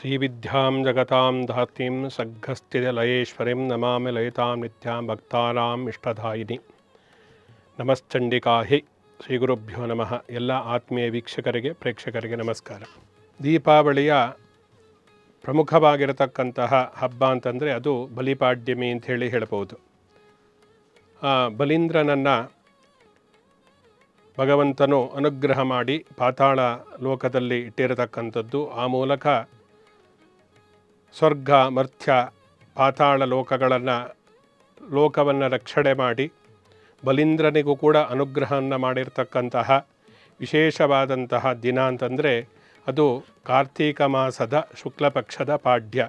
ಶ್ರೀವಿದ್ಯಾಂ ಜಗತಾಂ ಧಾತ್ರೀಂ ಸಗ್ಗಸ್ಥಿತಲಯೇಶ್ವರಿಂ ನಮಾಮಿ ಲಯಿತಾಂ ನಿತ್ಯಾಂ ಭಕ್ತಾನಾಂ ಇಷ್ಟದಾಯಿನಿ ನಮಶ್ಚಂಡಿಕಾಹಿ ಶ್ರೀ ಗುರುಭ್ಯೋ ನಮಃ ಎಲ್ಲ ಆತ್ಮೀಯ ವೀಕ್ಷಕರಿಗೆ, ಪ್ರೇಕ್ಷಕರಿಗೆ ನಮಸ್ಕಾರ. ದೀಪಾವಳಿಯ ಪ್ರಮುಖವಾಗಿರತಕ್ಕಂತಹ ಹಬ್ಬ ಅಂತಂದರೆ ಅದು ಬಲಿಪಾಡ್ಯಮಿ ಅಂತ ಹೇಳಿ ಹೇಳ್ಬೋದು ಬಲೀಂದ್ರನನ್ನು ಭಗವಂತನು ಅನುಗ್ರಹ ಮಾಡಿ ಪಾತಾಳ ಲೋಕದಲ್ಲಿ ಇಟ್ಟಿರತಕ್ಕಂಥದ್ದು ಆ ಮೂಲಕ ಸ್ವರ್ಗ, ಮರ್ತ್ಯ, ಪಾತಾಳ ಲೋಕಗಳನ್ನು, ಲೋಕವನ್ನು ರಕ್ಷಣೆ ಮಾಡಿ, ಬಲೀಂದ್ರನಿಗೂ ಕೂಡ ಅನುಗ್ರಹವನ್ನು ಮಾಡಿರ್ತಕ್ಕಂತಹ ವಿಶೇಷವಾದಂತಹ ದಿನ ಅಂತಂದರೆ ಅದು ಕಾರ್ತೀಕ ಮಾಸದ ಶುಕ್ಲ ಪಕ್ಷದ ಪಾಡ್ಯ.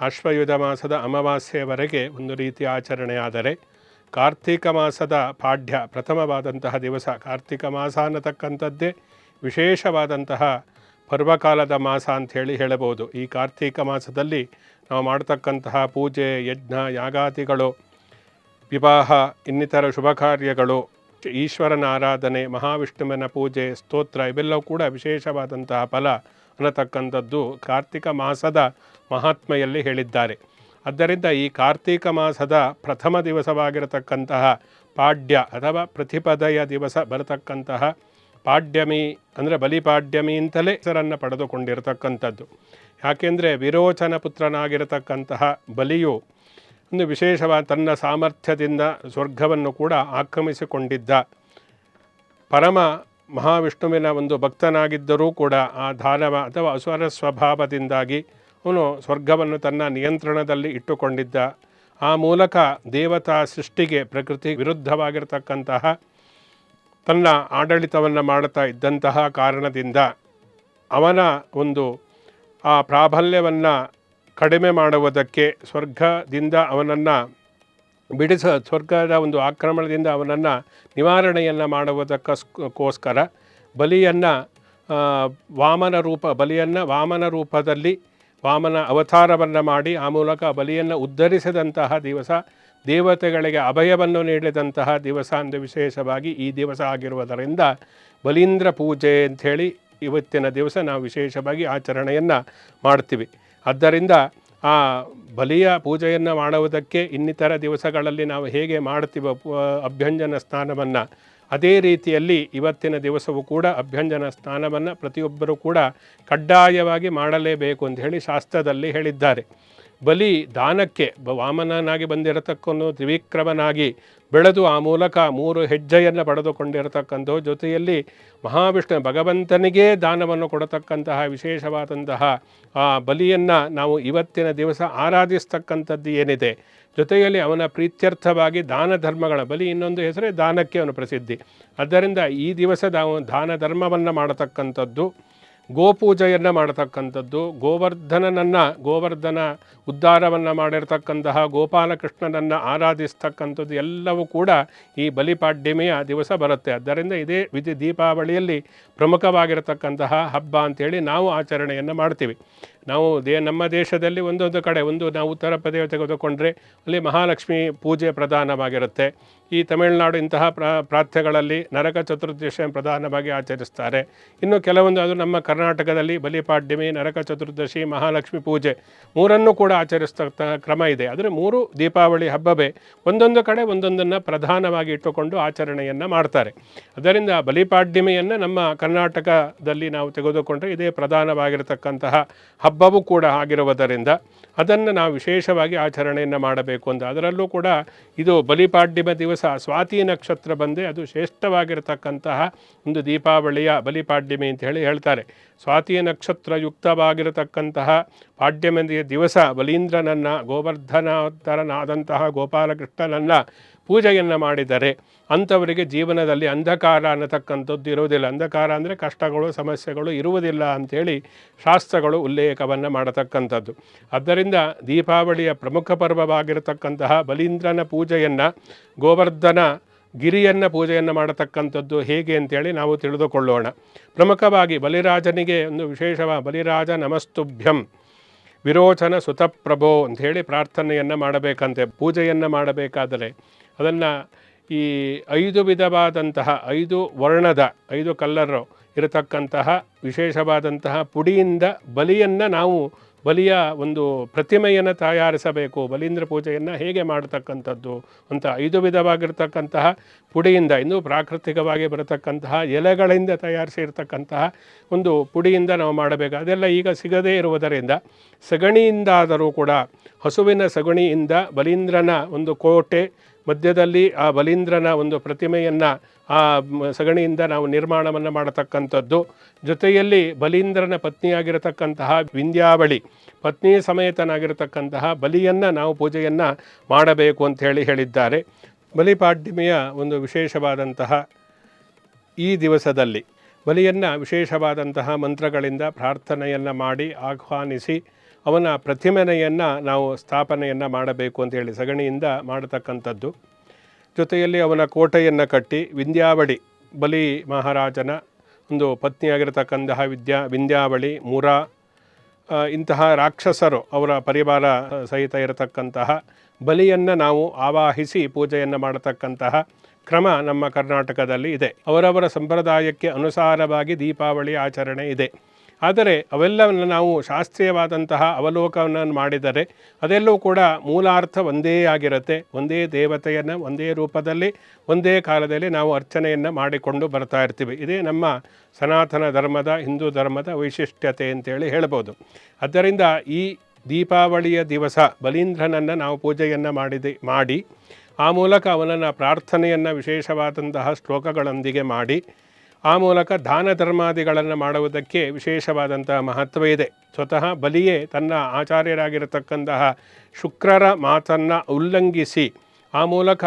ಆಶ್ವಯುಧ ಮಾಸದ ಅಮಾವಾಸ್ಯೆಯವರೆಗೆ ಒಂದು ರೀತಿ ಆಚರಣೆಯಾದರೆ ಕಾರ್ತೀಕ ಮಾಸದ ಪಾಡ್ಯ ಪ್ರಥಮವಾದಂತಹ ದಿವಸ, ಕಾರ್ತೀಕ ಮಾಸ ಅನ್ನತಕ್ಕಂಥದ್ದೇ ವಿಶೇಷವಾದಂತಹ ಪರ್ವಕಾಲದ ಮಾಸ ಅಂಥೇಳಿ ಹೇಳಬಹುದು. ಈ ಕಾರ್ತೀಕ ಮಾಸದಲ್ಲಿ ನಾವು ಮಾಡತಕ್ಕಂತಹ ಪೂಜೆ, ಯಜ್ಞ, ಯಾಗಾದಿಗಳು, ವಿವಾಹ, ಇನ್ನಿತರ ಶುಭ ಕಾರ್ಯಗಳು, ಈಶ್ವರನ ಆರಾಧನೆ, ಮಹಾವಿಷ್ಣುವಿನ ಪೂಜೆ, ಸ್ತೋತ್ರ ಇವೆಲ್ಲವೂ ಕೂಡ ವಿಶೇಷವಾದಂತಹ ಫಲ ಅನ್ನತಕ್ಕಂಥದ್ದು ಕಾರ್ತಿಕ ಮಾಸದ ಮಹಾತ್ಮೆಯಲ್ಲಿ ಹೇಳಿದ್ದಾರೆ. ಆದ್ದರಿಂದ ಈ ಕಾರ್ತೀಕ ಮಾಸದ ಪ್ರಥಮ ದಿವಸವಾಗಿರತಕ್ಕಂತಹ ಪಾಡ್ಯ ಅಥವಾ ಪ್ರತಿಪದಯ ದಿವಸ ಬರತಕ್ಕಂತಹ ಪಾಡ್ಯಮಿ ಅಂದರೆ ಬಲಿಪಾಡ್ಯಮಿ ಅಂತಲೇ ಹೆಸರನ್ನು ಪಡೆದುಕೊಂಡಿರತಕ್ಕಂಥದ್ದು. ಯಾಕೆಂದರೆ ವಿರೋಚನ ಪುತ್ರನಾಗಿರತಕ್ಕಂತಹ ಬಲಿಯು ಒಂದು ವಿಶೇಷವಾದ ತನ್ನ ಸಾಮರ್ಥ್ಯದಿಂದ ಸ್ವರ್ಗವನ್ನು ಕೂಡ ಆಕ್ರಮಿಸಿಕೊಂಡಿದ್ದ. ಪರಮ ಮಹಾವಿಷ್ಣುವಿನ ಒಂದು ಭಕ್ತನಾಗಿದ್ದರೂ ಕೂಡ ಆ ದಾನವ ಅಥವಾ ಅಸುರ ಸ್ವಭಾವದಿಂದಾಗಿ ಅವನು ಸ್ವರ್ಗವನ್ನು ತನ್ನ ನಿಯಂತ್ರಣದಲ್ಲಿ ಇಟ್ಟುಕೊಂಡಿದ್ದ. ಆ ಮೂಲಕ ದೇವತಾ ಸೃಷ್ಟಿಗೆ ಪ್ರಕೃತಿ ವಿರುದ್ಧವಾಗಿರತಕ್ಕಂತಹ ತನ್ನ ಆಡಳಿತವನ್ನು ಮಾಡುತ್ತಾ ಇದ್ದಂತಹ ಕಾರಣದಿಂದ ಅವನ ಒಂದು, ಆ ಪ್ರಾಬಲ್ಯವನ್ನು ಕಡಿಮೆ ಮಾಡುವುದಕ್ಕೆ ಸ್ವರ್ಗದಿಂದ ಅವನನ್ನು ಬಿಡಿಸ, ಸ್ವರ್ಗದ ಒಂದು ಆಕ್ರಮಣದಿಂದ ಅವನನ್ನು ನಿವಾರಣೆಯನ್ನು ಮಾಡುವುದಕ್ಕೋಸ್ಕರ ಬಲಿಯನ್ನು ವಾಮನ ರೂಪ, ಬಲಿಯನ್ನು ವಾಮನ ರೂಪದಲ್ಲಿ ವಾಮನ ಅವತಾರವನ್ನು ಮಾಡಿ ಆ ಮೂಲಕ ಬಲಿಯನ್ನು ಉದ್ಧರಿಸಿದಂತಹ ದಿವಸ ದೇವತೆಗಳಿಗೆ ಅಭಯವನ್ನು ನೀಡಿದಂತಹ ದಿವಸ ಅಂದು ವಿಶೇಷವಾಗಿ ಈ ದಿವಸ ಆಗಿರುವುದರಿಂದ ಬಲೀಂದ್ರ ಪೂಜೆ ಅಂಥೇಳಿ ಇವತ್ತಿನ ದಿವಸ ನಾವು ವಿಶೇಷವಾಗಿ ಆಚರಣೆಯನ್ನು ಮಾಡ್ತೀವಿ. ಆದ್ದರಿಂದ ಆ ಬಲಿಯ ಪೂಜೆಯನ್ನು ಮಾಡುವುದಕ್ಕೆ ಇನ್ನಿತರ ದಿವಸಗಳಲ್ಲಿ ನಾವು ಹೇಗೆ ಮಾಡ್ತೀವೋ ಅಭ್ಯಂಜನ ಸ್ನಾನವನ್ನು ಅದೇ ರೀತಿಯಲ್ಲಿ ಇವತ್ತಿನ ದಿವಸವೂ ಕೂಡ ಅಭ್ಯಂಜನ ಸ್ನಾನವನ್ನು ಪ್ರತಿಯೊಬ್ಬರೂ ಕೂಡ ಕಡ್ಡಾಯವಾಗಿ ಮಾಡಲೇಬೇಕು ಅಂತ ಹೇಳಿ ಶಾಸ್ತ್ರದಲ್ಲಿ ಹೇಳಿದ್ದಾರೆ. ಬಲಿ ದಾನಕ್ಕೆ ವಾಮನನಾಗಿ ಬಂದಿರತಕ್ಕನು, ತ್ರಿವಿಕ್ರಮನಾಗಿ ಬೆಳೆದು ಆ ಮೂಲಕ ಮೂರು ಹೆಜ್ಜೆಯನ್ನು ಪಡೆದುಕೊಂಡಿರತಕ್ಕಂಥ ಜೊತೆಯಲ್ಲಿ ಮಹಾವಿಷ್ಣು ಭಗವಂತನಿಗೇ ದಾನವನ್ನು ಕೊಡತಕ್ಕಂತಹ ವಿಶೇಷವಾದಂತಹ ಆ ಬಲಿಯನ್ನು ನಾವು ಇವತ್ತಿನ ದಿವಸ ಆರಾಧಿಸ್ತಕ್ಕಂಥದ್ದು ಏನಿದೆ? ಜೊತೆಯಲ್ಲಿ ಅವನ ಪ್ರೀತ್ಯರ್ಥವಾಗಿ ದಾನ ಧರ್ಮಗಳ ಬಲಿ ಇನ್ನೊಂದು ಹೆಸರೇ ದಾನಕ್ಕೆ ಅವನು ಪ್ರಸಿದ್ಧಿ ಆದ್ದರಿಂದ ಈ ದಿವಸ ನಾವು ದಾನ ಧರ್ಮವನ್ನು ಮಾಡತಕ್ಕಂಥದ್ದು ಗೋಪೂಜೆಯನ್ನು ಮಾಡತಕ್ಕಂಥದ್ದು. ಗೋವರ್ಧನನನ್ನು, ಗೋವರ್ಧನ ಉದ್ಧಾರವನ್ನು ಮಾಡಿರ್ತಕ್ಕಂತಹ ಗೋಪಾಲಕೃಷ್ಣನನ್ನು ಆರಾಧಿಸ್ತಕ್ಕಂಥದ್ದು ಎಲ್ಲವೂ ಕೂಡ ಈ ಬಲಿಪಾಡ್ಯಮಿಯ ದಿವಸ ಬರುತ್ತೆ. ಆದ್ದರಿಂದ ಇದೇ ವಿಧಿ ದೀಪಾವಳಿಯಲ್ಲಿ ಪ್ರಮುಖವಾಗಿರತಕ್ಕಂತಹ ಹಬ್ಬ ಅಂಥೇಳಿ ನಾವು ಆಚರಣೆಯನ್ನು ಮಾಡ್ತೀವಿ. ನಾವು ದೇ ನಮ್ಮ ದೇಶದಲ್ಲಿ ಒಂದೊಂದು ಕಡೆ ಒಂದು ನಾವು ಉತ್ತರ ಪ್ರದೇಶ ತೆಗೆದುಕೊಂಡ್ರೆ ಅಲ್ಲಿ ಮಹಾಲಕ್ಷ್ಮಿ ಪೂಜೆ ಪ್ರಧಾನವಾಗಿರುತ್ತೆ. ಈ ತಮಿಳುನಾಡು ಇಂತಹ ಪ್ರಾರ್ಥ್ಯಗಳಲ್ಲಿ ನರಕ ಚತುರ್ದಶಿ ಪ್ರಧಾನವಾಗಿ ಆಚರಿಸ್ತಾರೆ. ಇನ್ನು ಕೆಲವೊಂದು ಅದು ನಮ್ಮ ಕರ್ನಾಟಕದಲ್ಲಿ ಬಲಿಪಾಡ್ಯಮಿ, ನರಕ ಚತುರ್ದಶಿ, ಮಹಾಲಕ್ಷ್ಮಿ ಪೂಜೆ ಮೂರನ್ನು ಕೂಡ ಆಚರಿಸ್ತಕ್ಕಂಥ ಕ್ರಮ ಇದೆ. ಆದರೆ ಮೂರು ದೀಪಾವಳಿ ಹಬ್ಬವೇ ಒಂದೊಂದು ಕಡೆ ಒಂದೊಂದನ್ನು ಪ್ರಧಾನವಾಗಿ ಇಟ್ಟುಕೊಂಡು ಆಚರಣೆಯನ್ನು ಮಾಡ್ತಾರೆ. ಅದರಿಂದ ಬಲಿಪಾಡ್ಯಮಿಯನ್ನು ನಮ್ಮ ಕರ್ನಾಟಕದಲ್ಲಿ ನಾವು ತೆಗೆದುಕೊಂಡರೆ ಇದೇ ಪ್ರಧಾನವಾಗಿರತಕ್ಕಂತಹ ಹಬ್ಬವೂ ಕೂಡ ಆಗಿರುವುದರಿಂದ ಅದನ್ನು ನಾವು ವಿಶೇಷವಾಗಿ ಆಚರಣೆಯನ್ನು ಮಾಡಬೇಕು ಅಂತ. ಅದರಲ್ಲೂ ಕೂಡ ಇದು ಬಲಿಪಾಡ್ಯಮ ದಿವಸ, ಸ್ವಾತಿ ನಕ್ಷತ್ರ ಬಂದೆ ಅದು ಶ್ರೇಷ್ಠವಾಗಿರತಕ್ಕಂತಹ ಒಂದು ದೀಪಾವಳಿಯ ಬಲಿಪಾಡ್ಯಮಿ ಅಂತ ಹೇಳಿ ಹೇಳ್ತಾರೆ. ಸ್ವಾತಿ ನಕ್ಷತ್ರ ಯುಕ್ತವಾಗಿರತಕ್ಕಂತಹ ಪಾಡ್ಯಮೆಯ ದಿವಸ ಬಲೀಂದ್ರನನ್ನು ಗೋವರ್ಧನೋತ್ತರನಾದಂತಹ ಗೋಪಾಲಕೃಷ್ಣನನ್ನು ಪೂಜೆಯನ್ನು ಮಾಡಿದರೆ ಅಂಥವರಿಗೆ ಜೀವನದಲ್ಲಿ ಅಂಧಕಾರ ಅನ್ನತಕ್ಕಂಥದ್ದು ಇರುವುದಿಲ್ಲ. ಅಂಧಕಾರ ಅಂದರೆ ಕಷ್ಟಗಳು, ಸಮಸ್ಯೆಗಳು ಇರುವುದಿಲ್ಲ ಅಂಥೇಳಿ ಶಾಸ್ತ್ರಗಳು ಉಲ್ಲೇಖವನ್ನು ಮಾಡತಕ್ಕಂಥದ್ದು. ಆದ್ದರಿಂದ ದೀಪಾವಳಿಯ ಪ್ರಮುಖ ಪರ್ವವಾಗಿರತಕ್ಕಂತಹ ಬಲೀಂದ್ರನ ಪೂಜೆಯನ್ನು, ಗೋವರ್ಧನ ಗಿರಿಯನ್ನು ಪೂಜೆಯನ್ನು ಮಾಡತಕ್ಕಂಥದ್ದು ಹೇಗೆ ಅಂತೇಳಿ ನಾವು ತಿಳಿದುಕೊಳ್ಳೋಣ. ಪ್ರಮುಖವಾಗಿ ಬಲಿರಾಜನಿಗೆ ಒಂದು ವಿಶೇಷವ, ಬಲಿರಾಜ ನಮಸ್ತುಭ್ಯಂ, ವಿರೋಚನ ಸುತಪ್ರಭೋ ಅಂಥೇಳಿ ಪ್ರಾರ್ಥನೆಯನ್ನು ಮಾಡಬೇಕಂತೆ. ಪೂಜೆಯನ್ನು ಮಾಡಬೇಕಾದರೆ ಅದನ್ನು ಈ ಐದು ವಿಧವಾದಂತಹ ಐದು ವರ್ಣದ, ಐದು ಕಲ್ಲರು ಇರತಕ್ಕಂತಹ ವಿಶೇಷವಾದಂತಹ ಪುಡಿಯಿಂದ ಬಲಿಯನ್ನು ನಾವು ಬಲಿಯ ಒಂದು ಪ್ರತಿಮೆಯನ್ನು ತಯಾರಿಸಬೇಕು, ಬಲೀಂದ್ರ ಪೂಜೆಯನ್ನು ಹೇಗೆ ಮಾಡತಕ್ಕಂಥದ್ದು ಅಂತ ಐದು ವಿಧವಾಗಿರ್ತಕ್ಕಂತಹ ಪುಡಿಯಿಂದ ಇನ್ನೂ ಪ್ರಾಕೃತಿಕವಾಗಿ ಬರತಕ್ಕಂತಹ ಎಲೆಗಳಿಂದ ತಯಾರಿಸಿರ್ತಕ್ಕಂತಹ ಒಂದು ಪುಡಿಯಿಂದ ನಾವು ಮಾಡಬೇಕು. ಅದೆಲ್ಲ ಈಗ ಸಿಗದೇ ಇರುವುದರಿಂದ ಸಗಣಿಯಿಂದಾದರೂ ಕೂಡ ಹಸುವಿನ ಸಗಣಿಯಿಂದ ಬಲೀಂದ್ರನ ಒಂದು ಕೋಟೆ, ಮಧ್ಯದಲ್ಲಿ ಆ ಬಲೀಂದ್ರನ ಒಂದು ಪ್ರತಿಮೆಯನ್ನು ಆ ಸಗಣಿಯಿಂದ ನಾವು ನಿರ್ಮಾಣವನ್ನು ಮಾಡತಕ್ಕಂಥದ್ದು. ಜೊತೆಯಲ್ಲಿ ಬಲೀಂದ್ರನ ಪತ್ನಿಯಾಗಿರತಕ್ಕಂತಹ ವಿಂಧ್ಯಾವಳಿ ಪತ್ನಿ ಸಮೇತನಾಗಿರತಕ್ಕಂತಹ ಬಲಿಯನ್ನು ನಾವು ಪೂಜೆಯನ್ನು ಮಾಡಬೇಕು ಅಂತ ಹೇಳಿ ಹೇಳಿದ್ದಾರೆ. ಬಲಿಪಾಡ್ಯಮಿಯ ಒಂದು ವಿಶೇಷವಾದಂತಹ ಈ ದಿವಸದಲ್ಲಿ ಬಲಿಯನ್ನು ವಿಶೇಷವಾದಂತಹ ಮಂತ್ರಗಳಿಂದ ಪ್ರಾರ್ಥನೆಯನ್ನು ಮಾಡಿ ಆಹ್ವಾನಿಸಿ ಅವನ ಪ್ರತಿಮೆನೆಯನ್ನು ನಾವು ಸ್ಥಾಪನೆಯನ್ನು ಮಾಡಬೇಕು ಅಂತ ಹೇಳಿ ಸಗಣಿಯಿಂದ ಮಾಡತಕ್ಕಂಥದ್ದು. ಜೊತೆಯಲ್ಲಿ ಅವನ ಕೋಟೆಯನ್ನು ಕಟ್ಟಿ ವಿಂಧ್ಯಾವಳಿ ಬಲಿ ಮಹಾರಾಜನ ಒಂದು ಪತ್ನಿಯಾಗಿರತಕ್ಕಂತಹ ವಿದ್ಯಾ ವಿಂಧ್ಯಾವಳಿ ಮುರ ಇಂತಹ ರಾಕ್ಷಸರು ಅವರ ಪರಿವಾರ ಸಹಿತ ಇರತಕ್ಕಂತಹ ಬಲಿಯನ್ನು ನಾವು ಆವಾಹಿಸಿ ಪೂಜೆಯನ್ನು ಮಾಡತಕ್ಕಂತಹ ಕ್ರಮ ನಮ್ಮ ಕರ್ನಾಟಕದಲ್ಲಿ ಇದೆ. ಅವರವರ ಸಂಪ್ರದಾಯಕ್ಕೆ ಅನುಸಾರವಾಗಿ ದೀಪಾವಳಿ ಆಚರಣೆ ಇದೆ. ಆದರೆ ಅವೆಲ್ಲವನ್ನು ನಾವು ಶಾಸ್ತ್ರೀಯವಾದಂತಹ ಅವಲೋಕನ ಮಾಡಿದರೆ ಅದೆಲ್ಲವೂ ಕೂಡ ಮೂಲಾರ್ಥ ಒಂದೇ ಆಗಿರುತ್ತೆ. ಒಂದೇ ದೇವತೆಯನ್ನು ಒಂದೇ ರೂಪದಲ್ಲಿ, ಒಂದೇ ಕಾಲದಲ್ಲಿ ನಾವು ಅರ್ಚನೆಯನ್ನು ಮಾಡಿಕೊಂಡು ಬರ್ತಾ ಇರ್ತೀವಿ. ಇದೇ ನಮ್ಮ ಸನಾತನ ಧರ್ಮದ, ಹಿಂದೂ ಧರ್ಮದ ವೈಶಿಷ್ಟ್ಯತೆ ಅಂತೇಳಿ ಹೇಳ್ಬೋದು. ಆದ್ದರಿಂದ ಈ ದೀಪಾವಳಿಯ ದಿವಸ ಬಲೀಂದ್ರನನ್ನು ನಾವು ಪೂಜೆಯನ್ನು ಮಾಡಿದೆ, ಮಾಡಿ, ಆ ಮೂಲಕ ಅವನನ್ನು ಪ್ರಾರ್ಥನೆಯನ್ನು ವಿಶೇಷವಾದಂತಹ ಶ್ಲೋಕಗಳೊಂದಿಗೆ ಮಾಡಿ ಆ ಮೂಲಕ ದಾನ ಧರ್ಮಾದಿಗಳನ್ನು ಮಾಡುವುದಕ್ಕೆ ವಿಶೇಷವಾದಂತಹ ಮಹತ್ವ ಇದೆ. ಸ್ವತಃ ಬಲಿಯೇ ತನ್ನ ಆಚಾರ್ಯರಾಗಿರತಕ್ಕಂತಹ ಶುಕ್ರರ ಮಾತನ್ನು ಉಲ್ಲಂಘಿಸಿ ಆ ಮೂಲಕ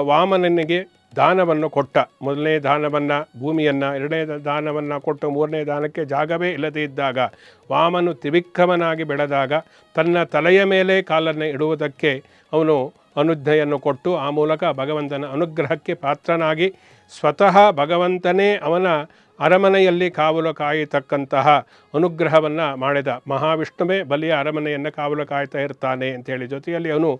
ವಾಮನನಿಗೆ ದಾನವನ್ನು ಕೊಟ್ಟ. ಮೊದಲನೇ ದಾನವನ್ನು, ಭೂಮಿಯನ್ನು, ಎರಡನೇ ದಾನವನ್ನು ಕೊಟ್ಟು ಮೂರನೇ ದಾನಕ್ಕೆ ಜಾಗವೇ ಇಲ್ಲದೇ ಇದ್ದಾಗ, ವಾಮನು ತ್ರಿವಿಕ್ರಮನಾಗಿ ಬೆಳೆದಾಗ ತನ್ನ ತಲೆಯ ಮೇಲೆ ಕಾಲನ್ನು ಇಡುವುದಕ್ಕೆ ಅವನು ಅನುಜ್ಞೆಯನ್ನು ಕೊಟ್ಟು ಆ ಮೂಲಕ ಭಗವಂತನ ಅನುಗ್ರಹಕ್ಕೆ ಪಾತ್ರನಾಗಿ ಸ್ವತಃ ಭಗವಂತನೇ ಅವನ ಅರಮನೆಯಲ್ಲಿ ಕಾವಲು ಕಾಯತಕ್ಕಂತಹ ಅನುಗ್ರಹವನ್ನು ಮಾಡಿದ ಮಹಾವಿಷ್ಣುವೇ ಬಲಿಯ ಅರಮನೆಯನ್ನು ಕಾವಲು ಕಾಯ್ತಾ ಇರ್ತಾನೆ ಅಂತೇಳಿ. ಜೊತೆಯಲ್ಲಿ ಅವನು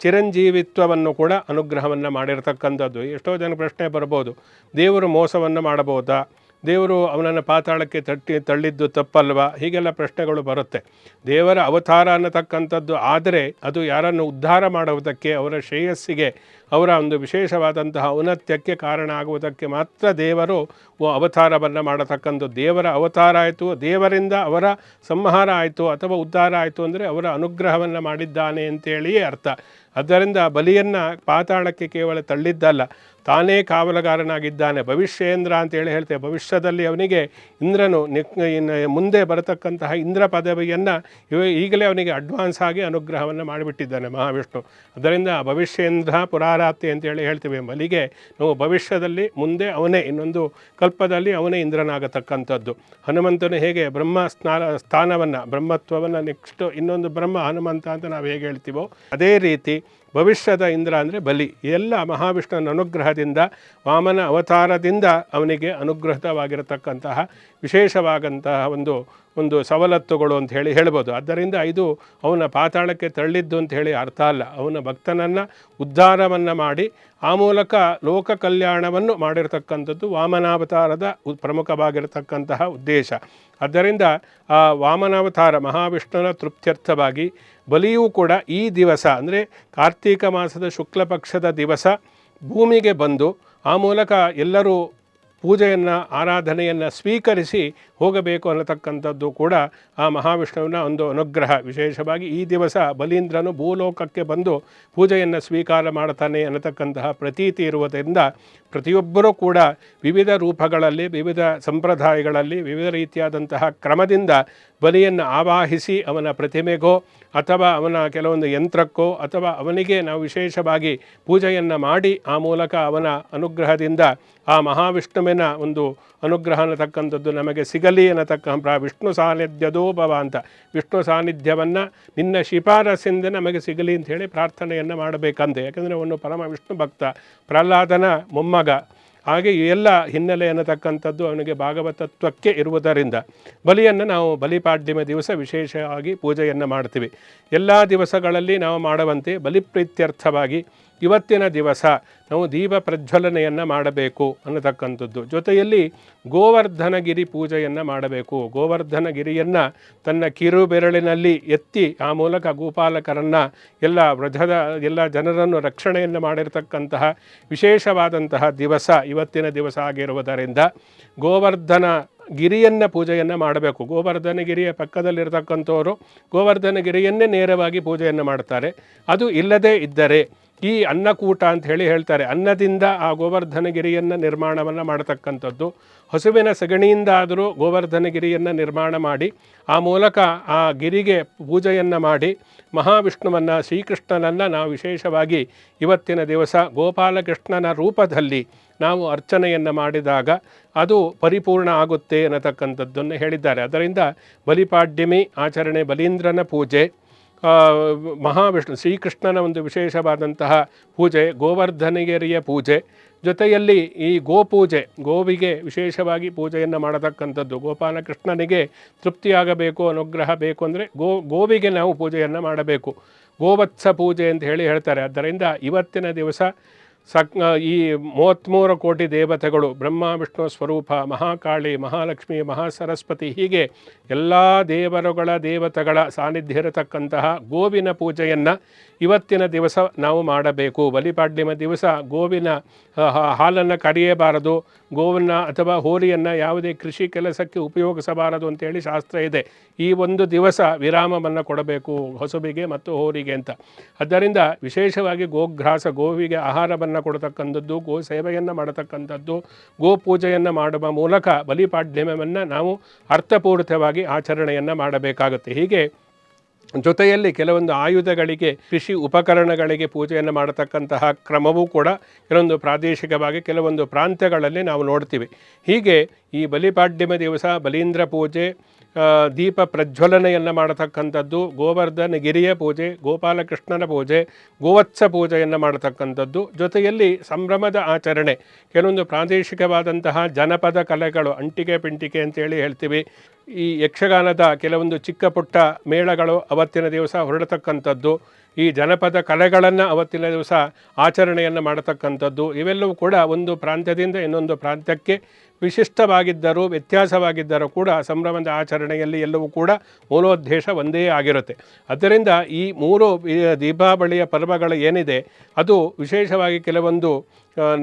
ಚಿರಂಜೀವಿತ್ವವನ್ನು ಕೂಡ ಅನುಗ್ರಹವನ್ನು ಮಾಡಿರ್ತಕ್ಕಂಥದ್ದು. ಎಷ್ಟೋ ಜನ ಪ್ರಶ್ನೆ ಬರ್ಬೋದು. ದೇವರು ಮೋಸವನ್ನು ಮಾಡಬಹುದಾ? ದೇವರು ಅವನನ್ನು ಪಾತಾಳಕ್ಕೆ ತಟ್ಟಿ ತಳ್ಳಿದ್ದು ತಪ್ಪಲ್ವಾ? ಹೀಗೆಲ್ಲ ಪ್ರಶ್ನೆಗಳು ಬರುತ್ತೆ. ದೇವರ ಅವತಾರ ಅನ್ನತಕ್ಕಂಥದ್ದು ಆದರೆ ಅದು ಯಾರನ್ನು ಉದ್ಧಾರ ಮಾಡುವುದಕ್ಕೆ, ಅವರ ಶ್ರೇಯಸ್ಸಿಗೆ, ಅವರ ಒಂದು ವಿಶೇಷವಾದಂತಹ ಔನತ್ಯಕ್ಕೆ ಕಾರಣ ಆಗುವುದಕ್ಕೆ ಮಾತ್ರ ದೇವರು ಅವತಾರವನ್ನು ಮಾಡತಕ್ಕಂಥ ದೇವರ ಅವತಾರ ಆಯಿತು, ದೇವರಿಂದ ಅವರ ಸಂಹಾರ ಆಯಿತು ಅಥವಾ ಉದ್ಧಾರ ಆಯಿತು ಅಂದರೆ ಅವರ ಅನುಗ್ರಹವನ್ನು ಮಾಡಿದ್ದಾನೆ ಅಂತೇಳಿಯೇ ಅರ್ಥ. ಆದ್ದರಿಂದ ಬಲಿಯನ್ನು ಪಾತಾಳಕ್ಕೆ ಕೇವಲ ತಳ್ಳಿದ್ದಲ್ಲ. ತಾನೇ ಕಾವಲುಗಾರನಾಗಿದ್ದಾನೆ, ಭವಿಷ್ಯೇಂದ್ರ ಅಂತೇಳಿ ಹೇಳ್ತೇವೆ. ಭವಿಷ್ಯದಲ್ಲಿ ಅವನಿಗೆ ಇಂದ್ರನು ಮುಂದೆ ಬರತಕ್ಕಂತಹ ಇಂದ್ರ ಪದವಿಯನ್ನು ಈಗಲೇ ಅವನಿಗೆ ಅಡ್ವಾನ್ಸ್ ಆಗಿ ಅನುಗ್ರಹವನ್ನು ಮಾಡಿಬಿಟ್ಟಿದ್ದಾನೆ ಮಹಾವಿಷ್ಣು. ಅದರಿಂದ ಭವಿಷ್ಯೇಂದ್ರ ಪುರಾರಾತಿ ಅಂತೇಳಿ ಹೇಳ್ತೀವಿ ಬಲಿಗೆ ನಾವು ಭವಿಷ್ಯದಲ್ಲಿ ಮುಂದೆ ಅವನೇ, ಇನ್ನೊಂದು ಕಲ್ಪದಲ್ಲಿ ಅವನೇ ಇಂದ್ರನಾಗತಕ್ಕಂಥದ್ದು. ಹನುಮಂತನು ಹೇಗೆ ಬ್ರಹ್ಮ ಸ್ನಾನ, ಸ್ಥಾನವನ್ನು, ಬ್ರಹ್ಮತ್ವವನ್ನು ನೆಕ್ಸ್ಟ್ ಇನ್ನೊಂದು ಬ್ರಹ್ಮ ಹನುಮಂತ ಅಂತ ನಾವು ಹೇಗೆ ಹೇಳ್ತೀವೋ, ಅದೇ ರೀತಿ ಭವಿಷ್ಯದ ಇಂದ್ರ ಅಂದರೆ ಬಲಿ. ಎಲ್ಲ ಮಹಾವಿಷ್ಣುವಿನ ಅನುಗ್ರಹದಿಂದ, ವಾಮನ ಅವತಾರದಿಂದ ಅವನಿಗೆ ಅನುಗ್ರಹಿತವಾಗಿರತಕ್ಕಂತಹ ವಿಶೇಷವಾದಂತಹ ಒಂದು ಒಂದು ಸವಲತ್ತುಗಳು ಅಂತ ಹೇಳಿ ಹೇಳ್ಬೋದು. ಆದ್ದರಿಂದ ಇದು ಅವನ ಪಾತಾಳಕ್ಕೆ ತಳ್ಳಿದ್ದು ಅಂತ ಹೇಳಿ ಅರ್ಥ ಅಲ್ಲ. ಅವನ ಭಕ್ತನನ್ನು ಉದ್ಧಾರವನ್ನು ಮಾಡಿ, ಆ ಮೂಲಕ ಲೋಕ ಕಲ್ಯಾಣವನ್ನು ಮಾಡಿರತಕ್ಕಂಥದ್ದು ವಾಮನಾವತಾರದ ಪ್ರಮುಖವಾಗಿರತಕ್ಕಂತಹ ಉದ್ದೇಶ. ಆದ್ದರಿಂದ ಆ ವಾಮನಾವತಾರ ಮಹಾವಿಷ್ಣುವಿನ ತೃಪ್ತ್ಯರ್ಥವಾಗಿ ಬಲಿಯೂ ಕೂಡ ಈ ದಿವಸ, ಅಂದರೆ ಕಾರ್ತೀಕ ಮಾಸದ ಶುಕ್ಲ ಪಕ್ಷದ ದಿವಸ ಭೂಮಿಗೆ ಬಂದು ಆ ಮೂಲಕ ಎಲ್ಲರೂ ಪೂಜೆಯನ್ನು, ಆರಾಧನೆಯನ್ನು ಸ್ವೀಕರಿಸಿ ಹೋಗಬೇಕು ಅನ್ನತಕ್ಕಂಥದ್ದು ಕೂಡ ಆ ಮಹಾವಿಷ್ಣುವಿನ ಒಂದು ಅನುಗ್ರಹ. ವಿಶೇಷವಾಗಿ ಈ ದಿವಸ ಬಲೀಂದ್ರನು ಭೂಲೋಕಕ್ಕೆ ಬಂದು ಪೂಜೆಯನ್ನು ಸ್ವೀಕಾರ ಮಾಡ್ತಾನೆ ಅನ್ನತಕ್ಕಂತಹ ಪ್ರತೀತಿ ಇರುವುದರಿಂದ ಪ್ರತಿಯೊಬ್ಬರೂ ಕೂಡ ವಿವಿಧ ರೂಪಗಳಲ್ಲಿ, ವಿವಿಧ ಸಂಪ್ರದಾಯಗಳಲ್ಲಿ, ವಿವಿಧ ರೀತಿಯಾದಂತಹ ಕ್ರಮದಿಂದ ಬಲಿಯನ್ನು ಆವಾಹಿಸಿ ಅವನ ಪ್ರತಿಮೆಗೋ ಅಥವಾ ಅವನ ಕೆಲವೊಂದು ಯಂತ್ರಕ್ಕೋ ಅಥವಾ ಅವನಿಗೆ ನಾವು ವಿಶೇಷವಾಗಿ ಪೂಜೆಯನ್ನು ಮಾಡಿ ಆ ಮೂಲಕ ಅವನ ಅನುಗ್ರಹದಿಂದ ಆ ಮಹಾವಿಷ್ಣುವಿನ ಒಂದು ಅನುಗ್ರಹ ಅನ್ನತಕ್ಕಂಥದ್ದು ನಮಗೆ ಸಿಗಲಿ ಅನ್ನತಕ್ಕ ವಿಷ್ಣು ವಿಷ್ಣು ಸಾನ್ನಿಧ್ಯದೋಭವ ಅಂತ. ವಿಷ್ಣು ಸಾನ್ನಿಧ್ಯವನ್ನು ನಿನ್ನ ಶಿಫಾರಸಿಂದ ನಮಗೆ ಸಿಗಲಿ ಅಂತ ಹೇಳಿ ಪ್ರಾರ್ಥನೆಯನ್ನು ಮಾಡಬೇಕಂತೆ. ಯಾಕೆಂದರೆ ಅವನು ಪರಮ ವಿಷ್ಣು ಭಕ್ತ. ಪ್ರಹ್ಲಾದನ ಮೊಮ್ಮಗ. ಹಾಗೆ ಎಲ್ಲ ಹಿನ್ನೆಲೆಯನ್ನು ತಕ್ಕಂಥದ್ದು ಅವನಿಗೆ ಭಾಗವತತ್ವಕ್ಕೆ ಇರುವುದರಿಂದ ಬಲಿಯನ್ನು ನಾವು ಬಲಿಪಾಡ್ಯಮ ದಿವಸ ವಿಶೇಷವಾಗಿ ಪೂಜೆಯನ್ನು ಮಾಡ್ತೀವಿ. ಎಲ್ಲ ದಿವಸಗಳಲ್ಲಿ ನಾವು ಮಾಡುವಂತೆ ಬಲಿಪ್ರೀತ್ಯರ್ಥವಾಗಿ ಇವತ್ತಿನ ದಿವಸ ನಾವು ದೀಪ ಪ್ರಜ್ವಲನೆಯನ್ನು ಮಾಡಬೇಕು ಅನ್ನತಕ್ಕಂಥದ್ದು. ಜೊತೆಯಲ್ಲಿ ಗೋವರ್ಧನಗಿರಿ ಪೂಜೆಯನ್ನು ಮಾಡಬೇಕು. ಗೋವರ್ಧನಗಿರಿಯನ್ನು ತನ್ನ ಕಿರುಬೆರಳಿನಲ್ಲಿ ಎತ್ತಿ ಆ ಮೂಲಕ ಗೋಪಾಲಕರನ್ನು ಎಲ್ಲ ವ್ರಜದ ಎಲ್ಲ ಜನರನ್ನು ರಕ್ಷಣೆಯನ್ನು ಮಾಡಿರತಕ್ಕಂತಹ ವಿಶೇಷವಾದಂತಹ ದಿವಸ ಇವತ್ತಿನ ದಿವಸ ಆಗಿರುವುದರಿಂದ ಗೋವರ್ಧನ ಗಿರಿಯನ್ನು ಪೂಜೆಯನ್ನು ಮಾಡಬೇಕು. ಗೋವರ್ಧನಗಿರಿಯ ಪಕ್ಕದಲ್ಲಿರತಕ್ಕಂಥವರು ಗೋವರ್ಧನಗಿರಿಯನ್ನೇ ನೇರವಾಗಿ ಪೂಜೆಯನ್ನು ಮಾಡ್ತಾರೆ. ಅದು ಇಲ್ಲದೇ ಇದ್ದರೆ ಈ ಅನ್ನಕೂಟ ಅಂತ ಹೇಳಿ ಹೇಳ್ತಾರೆ. ಅನ್ನದಿಂದ ಆ ಗೋವರ್ಧನಗಿರಿಯನ್ನು ನಿರ್ಮಾಣವನ್ನು ಮಾಡತಕ್ಕಂಥದ್ದು. ಹಸುವಿನ ಸಗಣಿಯಿಂದಾದರೂ ಗೋವರ್ಧನಗಿರಿಯನ್ನು ನಿರ್ಮಾಣ ಮಾಡಿ, ಆ ಮೂಲಕ ಆ ಗಿರಿಗೆ ಪೂಜೆಯನ್ನು ಮಾಡಿ, ಮಹಾವಿಷ್ಣುವನ್ನು, ಶ್ರೀಕೃಷ್ಣನನ್ನು ನಾವು ವಿಶೇಷವಾಗಿ ಇವತ್ತಿನ ದಿವಸ ಗೋಪಾಲಕೃಷ್ಣನ ರೂಪದಲ್ಲಿ ನಾವು ಅರ್ಚನೆಯನ್ನು ಮಾಡಿದಾಗ ಅದು ಪರಿಪೂರ್ಣ ಆಗುತ್ತೆ ಅನ್ನತಕ್ಕಂಥದ್ದನ್ನು ಹೇಳಿದ್ದಾರೆ. ಅದರಿಂದ ಬಲಿಪಾಡ್ಯಮಿ, ಆಚರಣೆ ಬಲೀಂದ್ರನ ಪೂಜೆ ಮಹಾವಿಷ್ಣು, ಶ್ರೀಕೃಷ್ಣನ ಒಂದು ವಿಶೇಷವಾದಂತಹ ಪೂಜೆ ಗೋವರ್ಧನಗಿರಿಯ ಪೂಜೆ, ಜೊತೆಯಲ್ಲಿ ಈ ಗೋಪೂಜೆ, ಗೋವಿಗೆ ವಿಶೇಷವಾಗಿ ಪೂಜೆಯನ್ನು ಮಾಡತಕ್ಕಂಥದ್ದು. ಗೋಪಾಲಕೃಷ್ಣನಿಗೆ ತೃಪ್ತಿಯಾಗಬೇಕು, ಅನುಗ್ರಹ ಬೇಕು ಅಂದರೆ ಗೋ, ಗೋವಿಗೆ ನಾವು ಪೂಜೆಯನ್ನು ಮಾಡಬೇಕು. ಗೋವತ್ಸ ಪೂಜೆ ಅಂತ ಹೇಳಿ ಹೇಳ್ತಾರೆ. ಆದ್ದರಿಂದ ಇವತ್ತಿನ ದಿವಸ ಸಕ್ ಈ ಮೂವತ್ತ್ಮೂರು ಕೋಟಿ ದೇವತೆಗಳು, ಬ್ರಹ್ಮ, ವಿಷ್ಣು, ಸ್ವರೂಪ, ಮಹಾಕಾಳಿ, ಮಹಾಲಕ್ಷ್ಮಿ, ಮಹಾಸರಸ್ವತಿ, ಹೀಗೆ ಎಲ್ಲ ದೇವರುಗಳ ದೇವತೆಗಳ ಸಾನ್ನಿಧ್ಯ ಇರತಕ್ಕಂತಹ ಗೋವಿನ ಪೂಜೆಯನ್ನು ಇವತ್ತಿನ ದಿವಸ ನಾವು ಮಾಡಬೇಕು. ಬಲಿಪಾಡ್ಯಮ ದಿವಸ ಗೋವಿನ ಹಾಲನ್ನು ಕರೆಯಬಾರದು ಗೋವನ್ನ ಅಥವಾ ಹೋರಿಯನ್ನು ಯಾವುದೇ ಕೃಷಿ ಕೆಲಸಕ್ಕೆ ಉಪಯೋಗಿಸಬಾರದು ಅಂತೇಳಿ ಶಾಸ್ತ್ರ ಇದೆ. ಈ ಒಂದು ದಿವಸ ವಿರಾಮವನ್ನು ಕೊಡಬೇಕು, ಹಸುಬಿಗೆ ಮತ್ತು ಹೋರಿಗೆ ಅಂತ. ಆದ್ದರಿಂದ ವಿಶೇಷವಾಗಿ ಗೋಗ್ರಾಸ, ಗೋವಿಗೆ ಆಹಾರವನ್ನು ಕೊಡತಕ್ಕಂಥದ್ದು, ಗೋ ಸೇವೆಯನ್ನು ಮಾಡತಕ್ಕಂಥದ್ದು ಗೋ ಪೂಜೆಯನ್ನು ಮಾಡುವ ಮೂಲಕ ಬಲಿಪಾಡ್ಯಮವನ್ನು ನಾವು ಅರ್ಥಪೂರ್ತವಾಗಿ ಆಚರಣೆಯನ್ನು ಮಾಡಬೇಕಾಗುತ್ತೆ. ಹೀಗೆ ಜೊತೆಯಲ್ಲಿ ಕೆಲವೊಂದು ಆಯುಧಗಳಿಗೆ, ಕೃಷಿ ಉಪಕರಣಗಳಿಗೆ ಪೂಜೆಯನ್ನು ಮಾಡತಕ್ಕಂತಹ ಕ್ರಮವೂ ಕೂಡ ಕೆಲವೊಂದು ಪ್ರಾದೇಶಿಕವಾಗಿ ಕೆಲವೊಂದು ಪ್ರಾಂತ್ಯಗಳಲ್ಲಿ ನಾವು ನೋಡ್ತೀವಿ. ಹೀಗೆ ಈ ಬಲಿಪಾಡ್ಯಮ ದಿವಸ ಬಲೀಂದ್ರ ಪೂಜೆ ದೀಪ ಪ್ರಜ್ವಲನೆಯನ್ನು ಮಾಡತಕ್ಕಂಥದ್ದು, ಗೋವರ್ಧನ ಗಿರಿಯ ಪೂಜೆ, ಗೋಪಾಲಕೃಷ್ಣನ ಪೂಜೆ, ಗೋವತ್ಸ ಪೂಜೆಯನ್ನು ಮಾಡತಕ್ಕಂಥದ್ದು. ಜೊತೆಯಲ್ಲಿ ಸಂಭ್ರಮದ ಆಚರಣೆ. ಕೆಲವೊಂದು ಪ್ರಾದೇಶಿಕವಾದಂತಹ ಜನಪದ ಕಲೆಗಳು ಅಂಟಿಕೆ ಪಿಂಟಿಕೆ ಅಂತೇಳಿ ಹೇಳ್ತೀವಿ. ಈ ಯಕ್ಷಗಾನದ ಕೆಲವೊಂದು ಚಿಕ್ಕ ಪುಟ್ಟ ಮೇಳಗಳು ಅವತ್ತಿನ ದಿವಸ ಹೊರಡತಕ್ಕಂಥದ್ದು. ಈ ಜನಪದ ಕಲೆಗಳನ್ನು ಅವತ್ತಿನ ದಿವಸ ಆಚರಣೆಯನ್ನು ಮಾಡತಕ್ಕಂಥದ್ದು. ಇವೆಲ್ಲವೂ ಕೂಡ ಒಂದು ಪ್ರಾಂತ್ಯದಿಂದ ಇನ್ನೊಂದು ಪ್ರಾಂತ್ಯಕ್ಕೆ ವಿಶಿಷ್ಟವಾಗಿದ್ದರೂ, ವ್ಯತ್ಯಾಸವಾಗಿದ್ದರೂ ಕೂಡ ಸಂಭ್ರಮದ ಆಚರಣೆಯಲ್ಲಿ ಎಲ್ಲವೂ ಕೂಡ ಮೂಲೋದ್ದೇಶ ಒಂದೇ ಆಗಿರುತ್ತೆ. ಅದರಿಂದ ಈ ಮೂರು ದೀಪಾವಳಿಯ ಪರ್ವಗಳು ಏನಿದೆ, ಅದು ವಿಶೇಷವಾಗಿ ಕೆಲವೊಂದು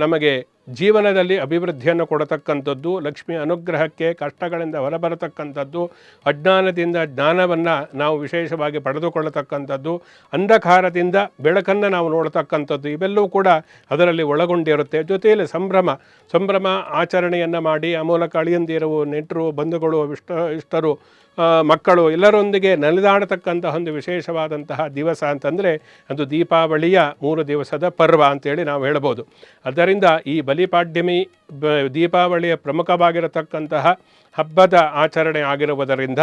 ನಮಗೆ ಜೀವನದಲ್ಲಿ ಅಭಿವೃದ್ಧಿಯನ್ನು ಕೊಡತಕ್ಕಂಥದ್ದು, ಲಕ್ಷ್ಮಿ ಅನುಗ್ರಹಕ್ಕೆ ಕಷ್ಟಗಳಿಂದ ಹೊರಬರತಕ್ಕಂಥದ್ದು, ಅಜ್ಞಾನದಿಂದ ಜ್ಞಾನವನ್ನು ನಾವು ವಿಶೇಷವಾಗಿ ಪಡೆದುಕೊಳ್ಳತಕ್ಕಂಥದ್ದು, ಅಂಧಕಾರದಿಂದ ಬೆಳಕನ್ನು ನಾವು ನೋಡತಕ್ಕಂಥದ್ದು, ಇವೆಲ್ಲವೂ ಕೂಡ ಅದರಲ್ಲಿ ಒಳಗೊಂಡಿರುತ್ತೆ. ಜೊತೆಯಲ್ಲಿ ಸಂಭ್ರಮ ಸಂಭ್ರಮ ಆಚರಣೆಯನ್ನು ಮಾಡಿ ಆ ಮೂಲಕ ಅಳಿಯಂದಿರು, ನೆಂಟರು, ಬಂಧುಗಳು ಇಷ್ಟ ಇಷ್ಟರು ಮಕ್ಕಳು ಎಲ್ಲರೊಂದಿಗೆ ನಲಿದಾಡತಕ್ಕಂತಹ ಒಂದು ವಿಶೇಷವಾದಂತಹ ದಿವಸ ಅಂತಂದರೆ ಅದು ದೀಪಾವಳಿಯ ಮೂರು ದಿವಸದ ಪರ್ವ ಅಂತೇಳಿ ನಾವು ಹೇಳ್ಬೋದು. ಅದರಿಂದ ಈ ಬಲಿಪಾಡ್ಯಮಿ ಬ, ದೀಪಾವಳಿಯ ಪ್ರಮುಖವಾಗಿರತಕ್ಕಂತಹ ಹಬ್ಬದ ಆಚರಣೆ ಆಗಿರುವುದರಿಂದ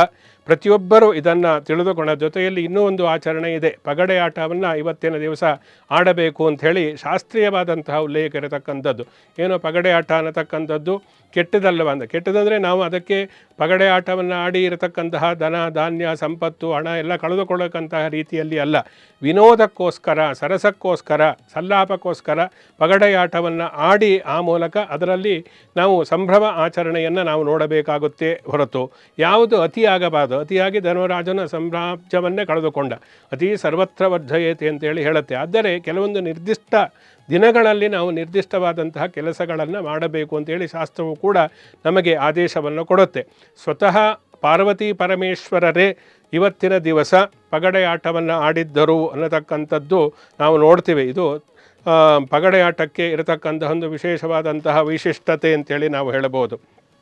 ಪ್ರತಿಯೊಬ್ಬರೂ ಇದನ್ನು ತಿಳಿದುಕೊಂಡ ಜೊತೆಯಲ್ಲಿ ಇನ್ನೂ ಒಂದು ಆಚರಣೆ ಇದೆ. ಪಗಡೆ ಆಟವನ್ನು ಇವತ್ತಿನ ದಿವಸ ಆಡಬೇಕು ಅಂಥೇಳಿ ಶಾಸ್ತ್ರೀಯವಾದಂತಹ ಉಲ್ಲೇಖ ಇರತಕ್ಕಂಥದ್ದು. ಏನೋ ಪಗಡೆ ಆಟ ಅನ್ನತಕ್ಕಂಥದ್ದು ಕೆಟ್ಟದಲ್ಲವ ಅಂತ. ಕೆಟ್ಟದಂದರೆ ನಾವು ಅದಕ್ಕೆ ಪಗಡೆ ಆಟವನ್ನು ಆಡಿ ಇರತಕ್ಕಂತಹ ಧನ, ಧಾನ್ಯ, ಸಂಪತ್ತು, ಹಣ ಎಲ್ಲ ಕಳೆದುಕೊಳ್ಳಕ್ಕಂತಹ ರೀತಿಯಲ್ಲಿ ಅಲ್ಲ. ವಿನೋದಕ್ಕೋಸ್ಕರ, ಸರಸಕ್ಕೋಸ್ಕರ, ಸಲ್ಲಾಪಕ್ಕೋಸ್ಕರ ಪಗಡೆ ಆಟವನ್ನು ಆಡಿ ಆ ಮೂಲಕ ಅದರಲ್ಲಿ ನಾವು ಸಂಭ್ರಮ ಆಚರಣೆಯನ್ನು ನಾವು ನೋಡಬೇಕಾಗುತ್ತೆ ಹೊರತು. ಯಾವುದು ಅತಿಯಾಗಬಾರದು. ಅತಿಯಾಗಿ ಧರ್ಮರಾಜನ ಸಾಮ್ರಾಜ್ಯವನ್ನೇ ಕಳೆದುಕೊಂಡ. ಅತಿ ಸರ್ವತ್ರ ವರ್ಧಯತೆ ಅಂತೇಳಿ ಹೇಳುತ್ತೆ. ಆದರೆ ಕೆಲವೊಂದು ನಿರ್ದಿಷ್ಟ ದಿನಗಳಲ್ಲಿ ನಾವು ನಿರ್ದಿಷ್ಟವಾದಂತಹ ಕೆಲಸಗಳನ್ನು ಮಾಡಬೇಕು ಅಂತೇಳಿ ಶಾಸ್ತ್ರವು ಕೂಡ ನಮಗೆ ಆದೇಶವನ್ನು ಕೊಡುತ್ತೆ. ಸ್ವತಃ ಪಾರ್ವತಿ ಪರಮೇಶ್ವರರೇ, ಇವತ್ತಿನ ದಿವಸ ಪಗಡೆ ಆಟವನ್ನು ಆಡಿದ್ದರು ಅನ್ನತಕ್ಕಂಥದ್ದು ನಾವು ನೋಡ್ತೀವಿ. ಇದು ಪಗಡೆ ಆಟಕ್ಕೆ ಇರತಕ್ಕಂತಹ ಒಂದು ವಿಶೇಷವಾದಂತಹ ವಿಶಿಷ್ಟತೆ ಅಂತೇಳಿ ನಾವು ಹೇಳಬಹುದು.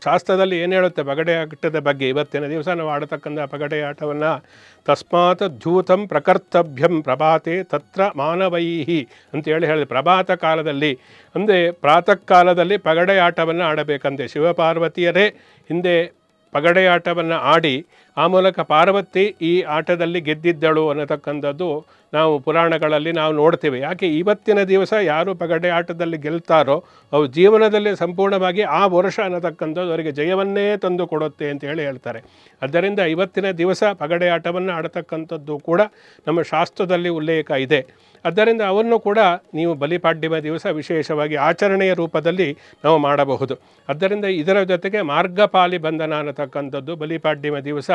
ಶಾಸ್ತ್ರದಲ್ಲಿ ಏನು ಹೇಳುತ್ತೆ, ಪಗಡೆ ಆಟದ ಬಗ್ಗೆ. ಇವತ್ತಿನ ದಿವಸ ನಾವು ಆಡತಕ್ಕಂಥ ಪಗಡೆ ಆಟವನ್ನು ತಸ್ಮಾತ್ ದ್ಯೂತಂ ಪ್ರಕರ್ತಭ್ಯಂ ಪ್ರಭಾತೆ ತತ್ರ ಮಾನವೈಹಿ ಅಂತೇಳಿ ಹೇಳಿದೆ ಪ್ರಭಾತ ಕಾಲದಲ್ಲಿ, ಅಂದರೆ ಪ್ರಾತಃ ಕಾಲದಲ್ಲಿ ಪಗಡೆ ಆಟವನ್ನು ಆಡಬೇಕಂತೆ. ಶಿವಪಾರ್ವತಿಯರೇ ಹಿಂದೆ ಪಗಡೆ ಆಟವನ್ನು ಆಡಿ ಆ ಮೂಲಕ ಪಾರ್ವತಿ ಈ ಆಟದಲ್ಲಿ ಗೆದ್ದಿದ್ದಳು ಅನ್ನತಕ್ಕಂಥದ್ದು ನಾವು ಪುರಾಣಗಳಲ್ಲಿ ನಾವು ನೋಡ್ತೇವೆ. ಯಾಕೆ ಇವತ್ತಿನ ದಿವಸ ಯಾರು ಪಗಡೆ ಆಟದಲ್ಲಿ ಗೆಲ್ತಾರೋ ಅವು ಜೀವನದಲ್ಲಿ ಸಂಪೂರ್ಣವಾಗಿ ಆ ವರ್ಷ ಅನ್ನತಕ್ಕಂಥದ್ದು ಅವರಿಗೆ ಜಯವನ್ನೇ ತಂದು ಕೊಡುತ್ತೆ ಅಂತ ಹೇಳಿ ಹೇಳ್ತಾರೆ. ಆದ್ದರಿಂದ ಇವತ್ತಿನ ದಿವಸ ಪಗಡೆ ಆಟವನ್ನು ಆಡತಕ್ಕಂಥದ್ದು ಕೂಡ ನಮ್ಮ ಶಾಸ್ತ್ರದಲ್ಲಿ ಉಲ್ಲೇಖ ಇದೆ. ಆದ್ದರಿಂದ ಅವನ್ನು ಕೂಡ ನೀವು ಬಲಿಪಾಡ್ಯಮ ದಿವಸ ವಿಶೇಷವಾಗಿ ಆಚರಣೆಯ ರೂಪದಲ್ಲಿ ನಾವು ಮಾಡಬಹುದು. ಆದ್ದರಿಂದ ಇದರ ಜೊತೆಗೆ ಮಾರ್ಗಪಾಲಿ ಬಂಧನ ಅನ್ನತಕ್ಕಂಥದ್ದು ಬಲಿಪಾಡ್ಯಮ ದಿವಸ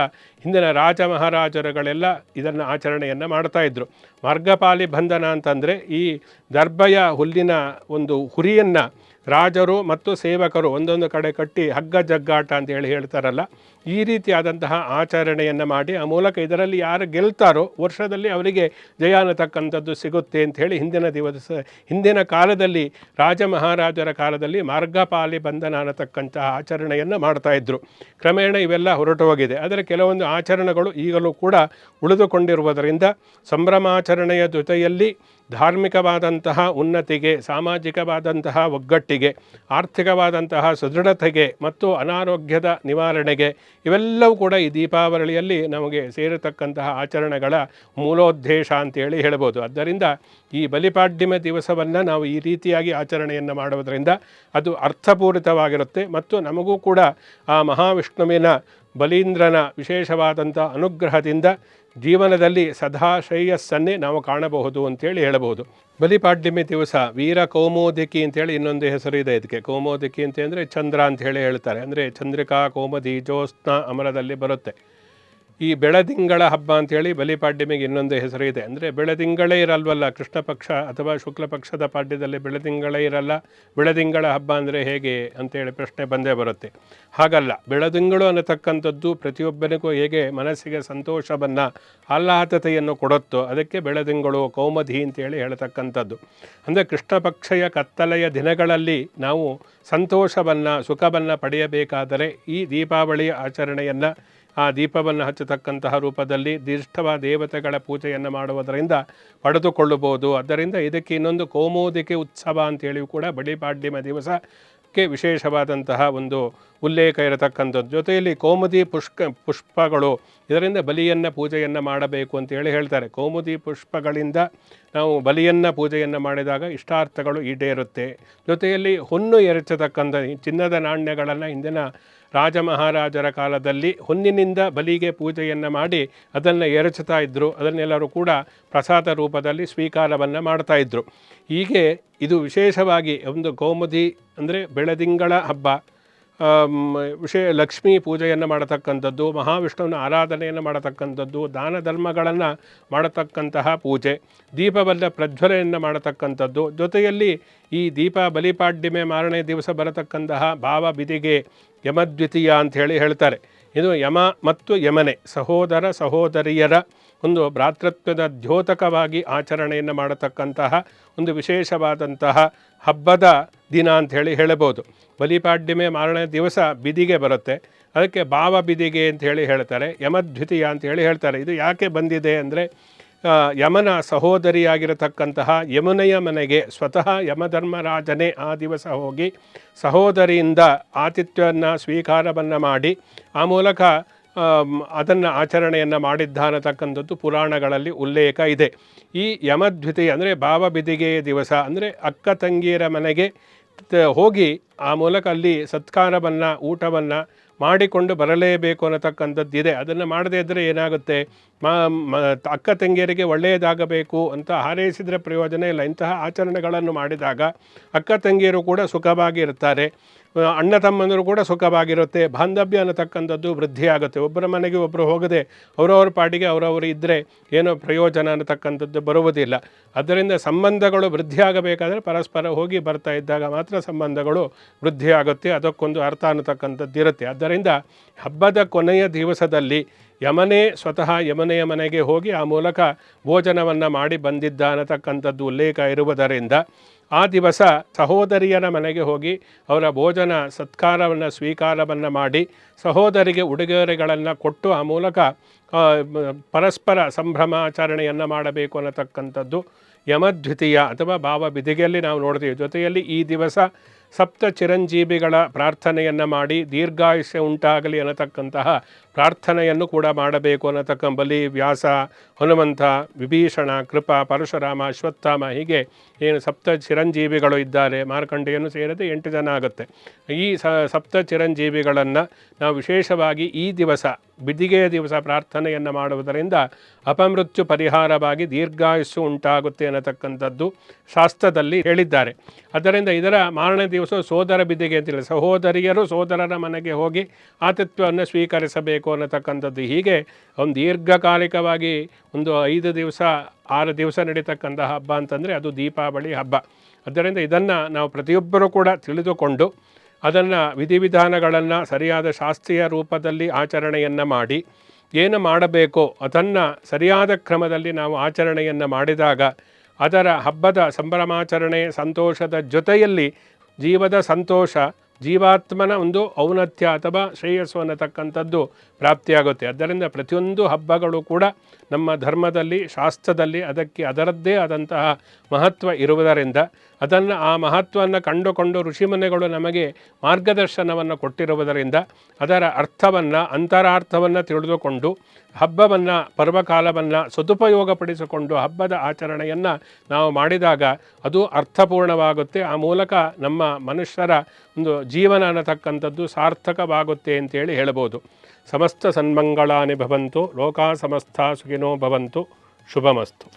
ಹಿಂದಿನ ರಾಜ ಮಹಾರಾಜರುಗಳೆಲ್ಲ ಇದನ್ನು ಆಚರಣೆಯನ್ನು ಮಾಡ್ತಾ ಇದ್ದರು ಮಾರ್ಗಪಾಲಿ ಬಂಧನ ಅಂತಂದರೆ ಈ ದರ್ಭಯ ಹುಲ್ಲಿನ ಒಂದು ಹುರಿಯನ್ನು ರಾಜರು ಮತ್ತು ಸೇವಕರು ಒಂದೊಂದು ಕಡೆ ಕಟ್ಟಿ ಹಗ್ಗ ಜಗ್ಗಾಟ ಅಂತ ಹೇಳಿ ಹೇಳ್ತಾರಲ್ಲ, ಈ ರೀತಿಯಾದಂತಹ ಆಚರಣೆಯನ್ನು ಮಾಡಿ ಆ ಮೂಲಕ ಇದರಲ್ಲಿ ಯಾರು ಗೆಲ್ತಾರೋ ವರ್ಷದಲ್ಲಿ ಅವರಿಗೆ ಜಯ ಅನ್ನತಕ್ಕಂಥದ್ದು ಸಿಗುತ್ತೆ ಅಂತ ಹೇಳಿ ಹಿಂದಿನ ದಿವಸ, ಹಿಂದಿನ ಕಾಲದಲ್ಲಿ ರಾಜ ಮಹಾರಾಜರ ಕಾಲದಲ್ಲಿ ಮಾರ್ಗಪಾಲಿ ಬಂಧನ ಅನ್ನತಕ್ಕಂತಹ ಆಚರಣೆಯನ್ನು ಮಾಡ್ತಾ ಇದ್ದರು ಕ್ರಮೇಣ ಇವೆಲ್ಲ ಹೊರಟು ಹೋಗಿದೆ ಆದರೆ ಕೆಲವೊಂದು ಆಚರಣೆಗಳು ಈಗಲೂ ಕೂಡ ಉಳಿದುಕೊಂಡಿರುವುದರಿಂದ ಸಂಭ್ರಮಾಚರಣೆಯ ಜೊತೆಯಲ್ಲಿ ಧಾರ್ಮಿಕವಾದಂತಹ ಉನ್ನತಿಗೆ, ಸಾಮಾಜಿಕವಾದಂತಹ ಒಗ್ಗಟ್ಟಿಗೆ, ಆರ್ಥಿಕವಾದಂತಹ ಸದೃಢತೆಗೆ ಮತ್ತು ಅನಾರೋಗ್ಯದ ನಿವಾರಣೆಗೆ ಇವೆಲ್ಲವೂ ಕೂಡ ಈ ದೀಪಾವಳಿಯಲ್ಲಿ ನಮಗೆ ಸೇರತಕ್ಕಂತಹ ಆಚರಣೆಗಳ ಮೂಲೋದ್ದೇಶ ಅಂತೇಳಿ ಹೇಳ್ಬೋದು. ಆದ್ದರಿಂದ ಈ ಬಲಿಪಾಡ್ಯಮ ದಿವಸವನ್ನು ನಾವು ಈ ರೀತಿಯಾಗಿ ಆಚರಣೆಯನ್ನು ಮಾಡುವುದರಿಂದ ಅದು ಅರ್ಥಪೂರಿತವಾಗಿರುತ್ತೆ ಮತ್ತು ನಮಗೂ ಕೂಡ ಆ ಮಹಾವಿಷ್ಣುವಿನ ಬಲೀಂದ್ರನ ವಿಶೇಷವಾದಂಥ ಅನುಗ್ರಹದಿಂದ ಜೀವನದಲ್ಲಿ ಸದಾ ಶ್ರೇಯಸ್ಸನ್ನೇ ನಾವು ಕಾಣಬಹುದು ಅಂತೇಳಿ ಹೇಳಬಹುದು. ಬಲಿಪಾಡ್ಯಮಿ ದಿವಸ ವೀರ ಕೌಮೋದಿಕಿ ಅಂತೇಳಿ ಇನ್ನೊಂದು ಹೆಸರು ಇದೆ ಇದಕ್ಕೆ. ಕೌಮೋದಿಕಿ ಅಂತ ಅಂದರೆ ಚಂದ್ರ ಅಂತ ಹೇಳಿ ಹೇಳ್ತಾರೆ. ಅಂದರೆ ಚಂದ್ರಿಕಾ ಕೋಮದಿ ಜ್ಯೋತ್ಸ್ನ ಅಮರದಲ್ಲಿ ಬರುತ್ತೆ. ಈ ಬೆಳದಿಂಗಳ ಹಬ್ಬ ಅಂತೇಳಿ ಬಲಿಪಾಡ್ಯಮಿಗೆ ಇನ್ನೊಂದು ಹೆಸರು ಇದೆ. ಅಂದರೆ ಬೆಳದಿಂಗಳೇ ಇರಲ್ವಲ್ಲ ಕೃಷ್ಣ ಪಕ್ಷ ಅಥವಾ ಶುಕ್ಲ ಪಕ್ಷದ ಪಾಡ್ಯದಲ್ಲಿ ಬೆಳದಿಂಗಳೇ ಇರಲ್ಲ, ಬೆಳದಿಂಗಳ ಹಬ್ಬ ಅಂದರೆ ಹೇಗೆ ಅಂತೇಳಿ ಪ್ರಶ್ನೆ ಬಂದೇ ಬರುತ್ತೆ. ಹಾಗಲ್ಲ, ಬೆಳದಿಂಗಳು ಅನ್ನತಕ್ಕಂಥದ್ದು ಪ್ರತಿಯೊಬ್ಬನಿಗೂ ಹೇಗೆ ಮನಸ್ಸಿಗೆ ಸಂತೋಷವನ್ನು, ಆಹ್ಲಾದತೆಯನ್ನು ಕೊಡುತ್ತೋ ಅದಕ್ಕೆ ಬೆಳದಿಂಗಳು ಕೌಮಧಿ ಅಂತೇಳಿ ಹೇಳತಕ್ಕಂಥದ್ದು. ಅಂದರೆ ಕೃಷ್ಣ ಪಕ್ಷಯ ಕತ್ತಲೆಯ ದಿನಗಳಲ್ಲಿ ನಾವು ಸಂತೋಷವನ್ನು, ಸುಖವನ್ನು ಪಡೆಯಬೇಕಾದರೆ ಈ ದೀಪಾವಳಿಯ ಆಚರಣೆಯನ್ನು ಆ ದೀಪವನ್ನು ಹಚ್ಚತಕ್ಕಂತಹ ರೂಪದಲ್ಲಿ ದೀರ್ಘವ ದೇವತೆಗಳ ಪೂಜೆಯನ್ನು ಮಾಡುವುದರಿಂದ ಪಡೆದುಕೊಳ್ಳಬಹುದು. ಆದ್ದರಿಂದ ಇದಕ್ಕೆ ಇನ್ನೊಂದು ಕೋಮೋದಿಕೆ ಉತ್ಸವ ಅಂತೇಳಿಯೂ ಕೂಡ ಬಳಿಪಾಡ್ಯಮ ದಿವಸಕ್ಕೆ ವಿಶೇಷವಾದಂತಹ ಒಂದು ಉಲ್ಲೇಖ ಇರತಕ್ಕಂಥದ್ದು. ಜೊತೆಯಲ್ಲಿ ಕೌಮುದಿ ಪುಷ್ಕ, ಪುಷ್ಪಗಳು, ಇದರಿಂದ ಬಲಿಯನ್ನು ಪೂಜೆಯನ್ನು ಮಾಡಬೇಕು ಅಂತ ಹೇಳಿ ಹೇಳ್ತಾರೆ. ಕೌಮುದಿ ಪುಷ್ಪಗಳಿಂದ ನಾವು ಬಲಿಯನ್ನು ಪೂಜೆಯನ್ನು ಮಾಡಿದಾಗ ಇಷ್ಟಾರ್ಥಗಳು ಈಡೇರುತ್ತೆ. ಜೊತೆಯಲ್ಲಿ ಹೊನ್ನು ಎರಚತಕ್ಕಂಥ ಚಿನ್ನದ ನಾಣ್ಯಗಳನ್ನು ಹಿಂದಿನ ರಾಜ ಮಹಾರಾಜರ ಕಾಲದಲ್ಲಿ ಹೊನ್ನಿನಿಂದ ಬಲಿಗೆ ಪೂಜೆಯನ್ನು ಮಾಡಿ ಅದನ್ನು ಎರಚುತ್ತಾ ಇದ್ದರು ಅದನ್ನೆಲ್ಲರೂ ಕೂಡ ಪ್ರಸಾದ ರೂಪದಲ್ಲಿ ಸ್ವೀಕಾರವನ್ನು ಇದ್ದರು ಹೀಗೆ ಇದು ವಿಶೇಷವಾಗಿ ಒಂದು ಕೌಮುದಿ ಅಂದರೆ ಬೆಳದಿಂಗಳ ಹಬ್ಬ. ವಿಷಯ ಲಕ್ಷ್ಮೀ ಪೂಜೆಯನ್ನು ಮಾಡತಕ್ಕಂಥದ್ದು, ಮಹಾವಿಷ್ಣುವಿನ ಆರಾಧನೆಯನ್ನು ಮಾಡತಕ್ಕಂಥದ್ದು, ದಾನ ಧರ್ಮಗಳನ್ನು ಮಾಡತಕ್ಕಂತಹ ಪೂಜೆ ದೀಪವಲ್ಲ ಪ್ರಜ್ವಲೆಯನ್ನು ಮಾಡತಕ್ಕಂಥದ್ದು, ಜೊತೆಯಲ್ಲಿ ಈ ದೀಪ ಬಲಿಪಾಡ್ಯಮೆ ಮಾರನೇ ದಿವಸ ಬರತಕ್ಕಂತಹ ಭಾವ ಬಿದಿಗೆ ಯಮದ್ವಿತೀಯ ಅಂತ ಹೇಳಿ ಹೇಳ್ತಾರೆ. ಇದು ಯಮ ಮತ್ತು ಯಮನೆ, ಸಹೋದರ ಸಹೋದರಿಯರ ಒಂದು ಭ್ರಾತೃತ್ವದ ದ್ಯೋತಕವಾಗಿ ಆಚರಣೆಯನ್ನು ಮಾಡತಕ್ಕಂತಹ ಒಂದು ವಿಶೇಷವಾದಂತಹ ಹಬ್ಬದ ದಿನ ಅಂತ ಹೇಳಿ ಹೇಳಬಹುದು. ಬಲಿಪಾಡ್ಯಮೆ ಮಾರನೇ ದಿವಸ ಬಿದಿಗೆ ಬರುತ್ತೆ. ಅದಕ್ಕೆ ಭಾವ ಬಿದಿಗೆ ಅಂತ ಹೇಳಿ ಹೇಳ್ತಾರೆ ಯಮದ್ವಿತೀಯ ಅಂತ ಹೇಳಿ ಹೇಳ್ತಾರೆ. ಇದು ಯಾಕೆ ಬಂದಿದೆ ಅಂದರೆ ಯಮನ ಸಹೋದರಿಯಾಗಿರತಕ್ಕಂತಹ ಯಮುನೆಯ ಮನೆಗೆ ಸ್ವತಃ ಯಮಧರ್ಮರಾಜನೇ ಆ ದಿವಸ ಹೋಗಿ ಸಹೋದರಿಯಿಂದ ಆತಿಥ್ಯವನ್ನು ಸ್ವೀಕಾರವನ್ನು ಮಾಡಿ, ಆ ಮೂಲಕ ಅದನ್ನು ಆಚರಣೆಯನ್ನು ಮಾಡಿದ್ದಾನತಕ್ಕಂಥದ್ದು ಪುರಾಣಗಳಲ್ಲಿ ಉಲ್ಲೇಖ ಇದೆ. ಈ ಯಮದ್ವಿತೀಯ ಅಂದರೆ ಭಾವಬಿದಿಗೆಯ ದಿವಸ ಅಂದರೆ ಅಕ್ಕ ತಂಗಿಯರ ಮನೆಗೆ ಹೋಗಿ ಆ ಮೂಲಕ ಅಲ್ಲಿ ಸತ್ಕಾರವನ್ನು, ಊಟವನ್ನು ಮಾಡಿಕೊಂಡು ಬರಲೇಬೇಕು ಅನ್ನತಕ್ಕಂಥದ್ದು ಇದೆ ಅದನ್ನು ಮಾಡದೇ ಇದ್ದರೆ ಏನಾಗುತ್ತೆ? ಅಕ್ಕ ತಂಗಿಯರಿಗೆ ಒಳ್ಳೆಯದಾಗಬೇಕು ಅಂತ ಹಾರೈಸಿದರೆ ಪ್ರಯೋಜನ ಇಲ್ಲ. ಇಂತಹ ಆಚರಣೆಗಳನ್ನು ಮಾಡಿದಾಗ ಅಕ್ಕ ತಂಗಿಯರು ಕೂಡ ಸುಖವಾಗಿ ಇರ್ತಾರೆ. ಅಣ್ಣ ತಮ್ಮಂದರು ಕೂಡ ಸುಖವಾಗಿರುತ್ತೆ. ಬಾಂಧವ್ಯ ಅನ್ನತಕ್ಕಂಥದ್ದು ವೃದ್ಧಿಯಾಗುತ್ತೆ. ಒಬ್ಬರ ಮನೆಗೆ ಒಬ್ಬರು ಹೋಗದೆ ಅವರವ್ರ ಪಾಡಿಗೆ ಅವರವರು ಇದ್ದರೆ ಏನೋ ಪ್ರಯೋಜನ ಅನ್ನತಕ್ಕಂಥದ್ದು ಬರುವುದಿಲ್ಲ. ಅದರಿಂದ ಸಂಬಂಧಗಳು ವೃದ್ಧಿಯಾಗಬೇಕಾದರೆ ಪರಸ್ಪರ ಹೋಗಿ ಬರ್ತಾ ಇದ್ದಾಗ ಮಾತ್ರ ಸಂಬಂಧಗಳು ವೃದ್ಧಿಯಾಗುತ್ತೆ. ಅದಕ್ಕೊಂದು ಅರ್ಥ ಅನ್ನತಕ್ಕಂಥದ್ದು ಇರುತ್ತೆ ಆದ್ದರಿಂದ ಹಬ್ಬದ ಕೊನೆಯ ದಿವಸದಲ್ಲಿ ಯಮನೇ ಸ್ವತಃ ಯಮನೆಯ ಮನೆಗೆ ಹೋಗಿ ಆ ಮೂಲಕ ಭೋಜನವನ್ನು ಮಾಡಿ ಬಂದಿದ್ದ ಅನ್ನತಕ್ಕಂಥದ್ದು ಉಲ್ಲೇಖ ಇರುವುದರಿಂದ ಆ ದಿವಸ ಸಹೋದರಿಯರ ಮನೆಗೆ ಹೋಗಿ ಅವರ ಭೋಜನ ಸತ್ಕಾರವನ್ನು ಸ್ವೀಕಾರವನ್ನು ಮಾಡಿ ಸಹೋದರಿಗೆ ಉಡುಗೊರೆಗಳನ್ನು ಕೊಟ್ಟು ಆ ಮೂಲಕ ಪರಸ್ಪರ ಸಂಭ್ರಮಾಚರಣೆಯನ್ನು ಮಾಡಬೇಕು ಅನ್ನತಕ್ಕಂಥದ್ದು ಯಮದ್ವಿತೀಯ ಅಥವಾ ಭಾವ ಬಿದಿಗೆಯಲ್ಲಿ ನಾವು ನೋಡ್ತೀವಿ. ಜೊತೆಯಲ್ಲಿ ಈ ದಿವಸ ಸಪ್ತ ಚಿರಂಜೀವಿಗಳ ಪ್ರಾರ್ಥನೆಯನ್ನು ಮಾಡಿ ದೀರ್ಘಾಯುಷ್ಯ ಉಂಟಾಗಲಿ ಅನ್ನತಕ್ಕಂತಹ ಪ್ರಾರ್ಥನೆಯನ್ನು ಕೂಡ ಮಾಡಬೇಕು ಅನ್ನತಕ್ಕ ಬಲಿ, ವ್ಯಾಸ, ಹನುಮಂತ, ವಿಭೀಷಣ, ಕೃಪಾ, ಪರಶುರಾಮ, ಅಶ್ವತ್ಥಾಮ ಹೀಗೆ ಏನು ಸಪ್ತ ಚಿರಂಜೀವಿಗಳು ಇದ್ದಾರೆ. ಮಾರ್ಕಂಡೆಯನ್ನು ಸೇರದೆ, ಎಂಟು ಜನ ಆಗುತ್ತೆ. ಈ ಸಪ್ತ ಚಿರಂಜೀವಿಗಳನ್ನು ನಾವು ವಿಶೇಷವಾಗಿ ಈ ದಿವಸ ಬಿದಿಗೆಯ ದಿವಸ ಪ್ರಾರ್ಥನೆಯನ್ನು ಮಾಡುವುದರಿಂದ ಅಪಮೃತ್ಯು ಪರಿಹಾರವಾಗಿ ದೀರ್ಘಾಯುಸ್ಸು ಉಂಟಾಗುತ್ತೆ ಅನ್ನತಕ್ಕಂಥದ್ದು ಶಾಸ್ತ್ರದಲ್ಲಿ ಹೇಳಿದ್ದಾರೆ. ಅದರಿಂದ ಇದರ ಮಾರನೇ ದಿವಸ ಸೋದರ ಬಿದಿಗೆ ಅಂತೇಳಿ ಸಹೋದರಿಯರು ಸೋದರರ ಮನೆಗೆ ಹೋಗಿ ಆತಿಥ್ಯವನ್ನು ಸ್ವೀಕರಿಸಬೇಕು ಅನ್ನತಕ್ಕಂಥದ್ದು. ಹೀಗೆ ಒಂದು ದೀರ್ಘಕಾಲಿಕವಾಗಿ ಒಂದು ಐದು ದಿವಸ, ಆರು ದಿವಸ ನಡೀತಕ್ಕಂಥ ಹಬ್ಬ ಅಂತಂದರೆ ಅದು ದೀಪಾವಳಿ ಹಬ್ಬ. ಅದರಿಂದ ಇದನ್ನು ನಾವು ಪ್ರತಿಯೊಬ್ಬರೂ ಕೂಡ ತಿಳಿದುಕೊಂಡು ಅದನ್ನು ವಿಧಿವಿಧಾನಗಳನ್ನು ಸರಿಯಾದ ಶಾಸ್ತ್ರೀಯ ರೂಪದಲ್ಲಿ ಆಚರಣೆಯನ್ನು ಮಾಡಿ, ಏನು ಮಾಡಬೇಕೋ ಅದನ್ನು ಸರಿಯಾದ ಕ್ರಮದಲ್ಲಿ ನಾವು ಆಚರಣೆಯನ್ನು ಮಾಡಿದಾಗ, ಅದರ ಹಬ್ಬದ ಸಂಭ್ರಮಾಚರಣೆ ಸಂತೋಷದ ಜೊತೆಯಲ್ಲಿ ಜೀವದ ಸಂತೋಷ, ಜೀವಾತ್ಮನ ಒಂದು ಔನತ್ಯ ಅಥವಾ ಶ್ರೇಯಸ್ಸು ಅನ್ನತಕ್ಕಂಥದ್ದು ಪ್ರಾಪ್ತಿಯಾಗುತ್ತೆ. ಅದರಿಂದ ಪ್ರತಿಯೊಂದು ಹಬ್ಬಗಳು ಕೂಡ ನಮ್ಮ ಧರ್ಮದಲ್ಲಿ, ಶಾಸ್ತ್ರದಲ್ಲಿ ಅದಕ್ಕೆ ಅದರದ್ದೇ ಆದಂತಹ ಮಹತ್ವ ಇರುವುದರಿಂದ ಅದನ್ನು ಆ ಮಹತ್ವವನ್ನು ಕಂಡುಕೊಂಡು ಋಷಿಮನೆಗಳು ನಮಗೆ ಮಾರ್ಗದರ್ಶನವನ್ನು ಕೊಟ್ಟಿರುವುದರಿಂದ ಅದರ ಅರ್ಥವನ್ನು, ಅಂತರಾರ್ಥವನ್ನು ತಿಳಿದುಕೊಂಡು, ಹಬ್ಬವನ್ನು, ಪರ್ವಕಾಲವನ್ನು ಸದುಪಯೋಗಪಡಿಸಿಕೊಂಡು ಹಬ್ಬದ ಆಚರಣೆಯನ್ನು ನಾವು ಮಾಡಿದಾಗ ಅದು ಅರ್ಥಪೂರ್ಣವಾಗುತ್ತೆ. ಆ ಮೂಲಕ ನಮ್ಮ ಮನುಷ್ಯರ ಒಂದು ಜೀವನ ಅನ್ನತಕ್ಕಂಥದ್ದು ಸಾರ್ಥಕವಾಗುತ್ತೆ ಅಂತೇಳಿ ಹೇಳ್ಬೋದು. ಸಮಸ್ತ ಸನ್ಮಂಗಳಾನಿ ಭವಂತು, ಲೋಕಾ ಸಮಸ್ತ ಸುಖಿನೋ ಭವಂತು, ಶುಭಮಸ್ತು.